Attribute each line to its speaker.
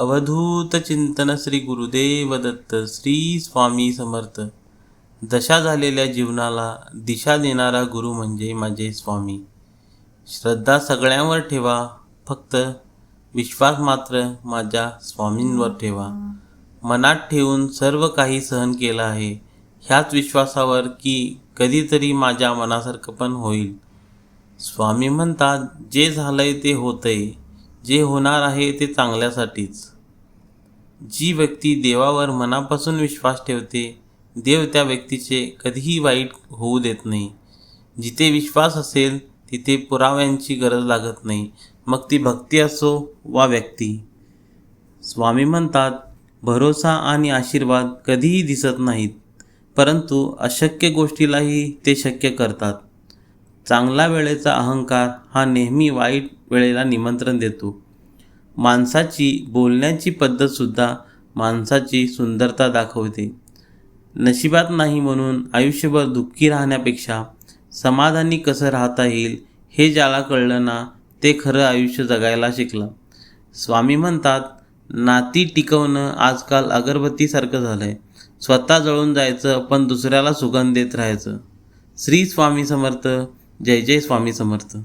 Speaker 1: अवधूत चिंतन श्री गुरुदेव दत्त श्री स्वामी समर्थ. दशा झालेल्या जीवनाला दिशा देणारा गुरु म्हणजे माझे स्वामी. श्रद्धा सगळ्यांवर ठेवा फक्त विश्वास मात्र माझ्या स्वामींवर ठेवा. मनात ठेवून सर्व काही सहन केलं आहे ह्याच विश्वासावर की कधीतरी माझ्या मनासारखं पण होईल. स्वामी म्हणतात जे झालंय ते होतंय. जे होणार आहे ते चांगल्यासाठीच. जी व्यक्ती देवावर मनापासून विश्वास ठेवते देव त्या व्यक्तीचे कधीही वाईट होऊ देत नाही. जिथे विश्वास असेल तिथे पुराव्यांची गरज लागत नाही. मग ती भक्ती असो वा व्यक्ती. स्वामी म्हणतात भरोसा आणि आशीर्वाद कधीही दिसत नाहीत परंतु अशक्य गोष्टीलाही ते शक्य करतात. चांगला वेळेचा अहंकार हा नेहमी वाईट वेळेला निमंत्रण देतो. माणसाची बोलण्याची पद्धतसुद्धा माणसाची सुंदरता दाखवते. नशिबात नाही म्हणून आयुष्यभर दुःखी राहण्यापेक्षा समाधानी कसं राहता येईल हे ज्याला कळलं ना ते खरं आयुष्य जगायला शिकलं. स्वामी म्हणतात नाती टिकवणं आजकाल अगरबत्तीसारखं झालं आहे स्वतः जळून जायचं पण दुसऱ्याला सुगंध देत राहायचं. श्री स्वामी समर्थ जय जय स्वामी समर्थ.